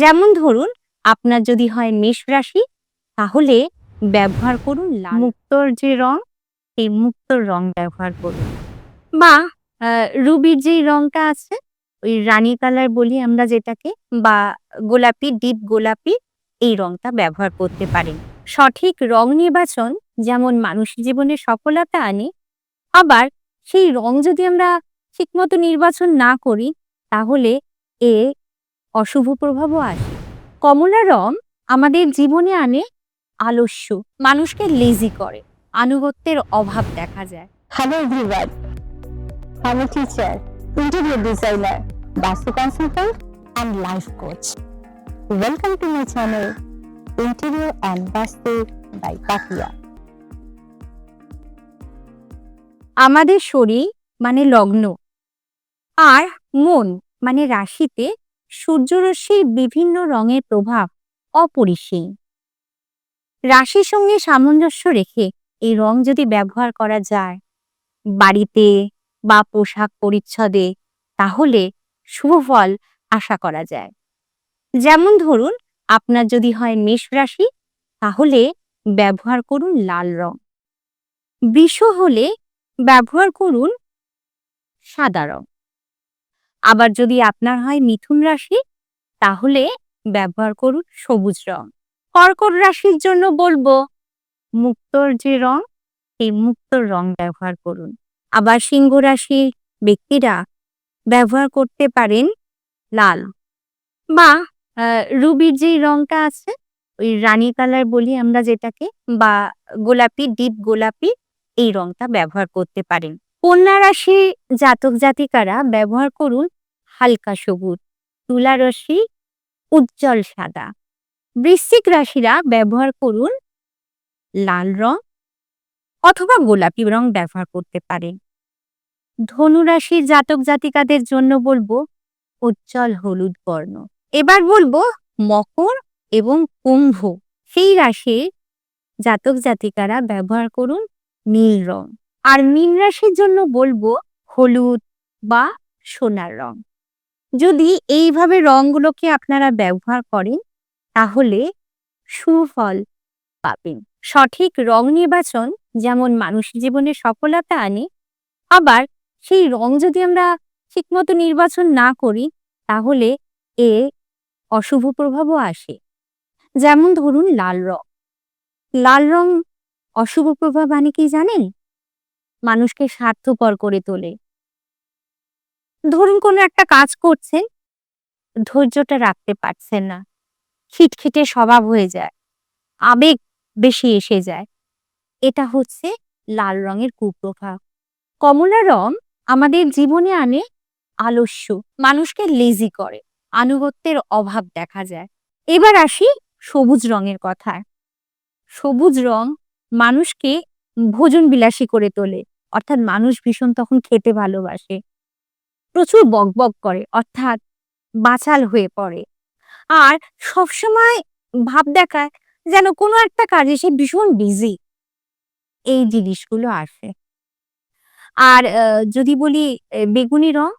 যেমন ধরুন আপনার যদি হয় মেষ রাশি তাহলে ব্যবহার করুন লাল। মুক্তোর যে রং সেই মুক্তোর রং ব্যবহার করুন। বা রুবির যেই রংটা আছে ওই রানী কালার বলি আমরা যেটাকে বা গোলাপি ডিপ গোলাপি এই রংটা ব্যবহার করতে পারেন। সঠিক রং নির্বাচন যেমন মানুষের জীবনে সফলতা আনে আবার সেই রং যদি আমরা ঠিকমতো নির্বাচন না করি তাহলে এ অশুভ প্রভাবও আসে কমলা রং আমাদের জীবনে আনে আলস্য মানুষকে লেজি করে আনুগত্যের অভাব দেখা যায়। Hello everyone teacher interior designer vastu consultant and life coach welcome to my channel and vastu by পাকিয়া আমাদের শরীর মানে লগ্ন আর মন মানে রাশিতে সূর্যরশ্মির বিভিন্ন রঙের প্রভাব অপরিসীম। রাশির সঙ্গে সামঞ্জস্য রেখে এই রং যদি ব্যবহার করা যায় বাড়িতে বা পোশাক পরিচ্ছদে, তাহলে শুভ ফল আশা করা যায়। যেমন ধরুন, আপনার যদি হয় মেষ রাশি, তাহলে ব্যবহার করুন লাল রং। বৃষ হলে ব্যবহার করুন সাদা রং। আবার যদি আপনার হয় মিথুন রাশি, তাহলে ব্যবহার করুন সবুজ রং। কর্কট রাশির জন্য বলব, মুক্তোর যে রং, সেই মুক্তোর রং ব্যবহার করুন। আবার সিংহ রাশির ব্যক্তিরা ব্যবহার করতে পারেন লাল বা রুবির যে রংটা আছে, ওই রানী কালার বলি আমরা যেটাকে, বা গোলাপি, ডিপ গোলাপি, এই রংটা ব্যবহার করতে পারেন। কন্যা রাশি জাতক জাতিকারা ব্যবহার করুন হালকা সবুজ তুলা রাশি উজ্জ্বল সাদা। বৃশ্চিক রাশিরা ব্যবহার করুন লাল রং অথবা গোলাপি রং ব্যবহার করতে পারেন। ধনু রাশির জাতক জাতিকাদের জন্য বলব উজ্জ্বল হলুদ বর্ণ। এবার বলব মকর এবং কুম্ভ, সেই রাশির জাতক জাতিকারা ব্যবহার করুন নীল রং। আর মীন রাশির জন্য বলব হলুদ বা সোনার রং। যদি এইভাবে রংগুলোকে আপনারা ব্যবহার করেন, তাহলে সুফল পাবেন। সঠিক রং নির্বাচন যেমন মানুষের জীবনে সফলতা আনে, আবার সেই রং যদি আমরা ঠিকমতো নির্বাচন না করি, তাহলে এ অশুভ প্রভাবও আসে। যেমন ধরুন লাল রং। লাল রং অশুভ প্রভাব আনে কি জানেন? মানুষকে স্বার্থপর করে তোলে। ধরুন কোনো একটা কাজ করছেন ধৈর্যটা রাখতে পারছেন না। খিটখিটে স্বভাব হয়ে যায়, আবেগ বেশি এসে যায়। এটা হচ্ছে লাল রঙের কুপ্রভাব। কমলা রং আমাদের জীবনে আনে আলস্য, মানুষকে লেজি করে, আনুগত্যের অভাব দেখা যায়। এবার আসি সবুজ রঙের কথায়। সবুজ রং মানুষকে ভোজন বিলাসী করে তোলে অর্থাৎ মানুষ ভীষণ তখন খেতে ভালোবাসে। প্রচুর বকবক করে, অর্থাৎ বাচাল হয়ে পড়ে। আর সবসময় ভাব দেখায় যেন কোনো একটা কাজে সে ভীষণ বিজি এই জিনিসগুলো আসে। আর যদি বলি বেগুনি রং,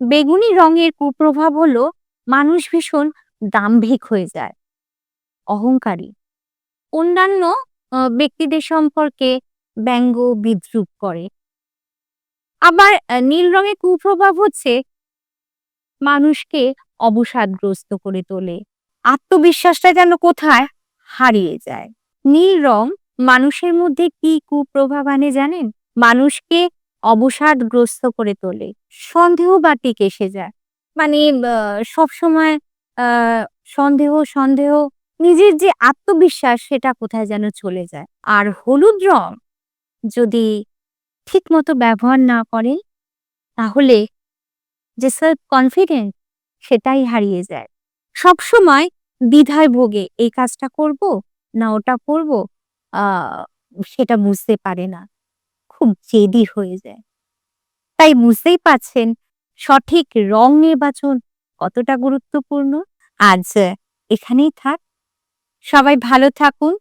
বেগুনি রঙের কুপ্রভাব হলো মানুষ ভীষণ দাম্ভিক হয়ে যায়, অহংকারী। অন্যান্য ব্যক্তিদের সম্পর্কে ব্যঙ্গ বিদ্রুপ করে। আবার নীল রঙের কুপ্রভাব হচ্ছে মানুষকে অবসাদগ্রস্ত করে তোলে। আত্মবিশ্বাসটা যেন কোথায়? হারিয়ে যায়। নীল রং মানুষের মধ্যে কি কুপ্রভাব আনে জানেন? মানুষকে অবসাদগ্রস্ত করে তোলে। সন্দেহ বাতিক এসে যায়। মানে সব সময় সন্দেহ সন্দেহ, নিজের যে আত্মবিশ্বাস সেটা কোথায় যেন চলে যায়। আর হলুদ রং যদি ঠিক মতো ব্যবহার না করেন তাহলে যে সেলফ কনফিডেন্স সেটাই হারিয়ে যায়। সব সময় দ্বিধায় ভোগে, এই কাজটা করব না ওটা করব সেটা বুঝতে পারে না। খুব জেদি হয়ে যায়। তাই বুঝতেই পাচ্ছেন সঠিক রং নির্বাচন কতটা গুরুত্বপূর্ণ। আজ এখানেই থাক। সবাই ভালো থাকুন,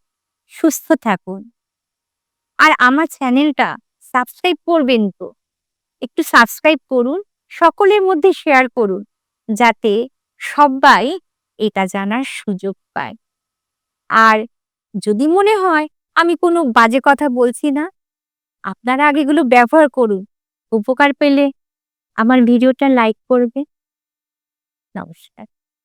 সুস্থ থাকুন। আর আমার চ্যানেলটা সাবস্ক্রাইব করবেন তো। একটু সাবস্ক্রাইব করুন, সকলের মধ্যে শেয়ার করুন, যাতে সবাই এটা জানার সুযোগ পায়। আর যদি মনে হয় আমি কোনো বাজে কথা বলছি না, আপনারা আগে এগুলো ব্যবহার করুন, উপকার পেলে আমার ভিডিওটা লাইক করবে নমস্কার।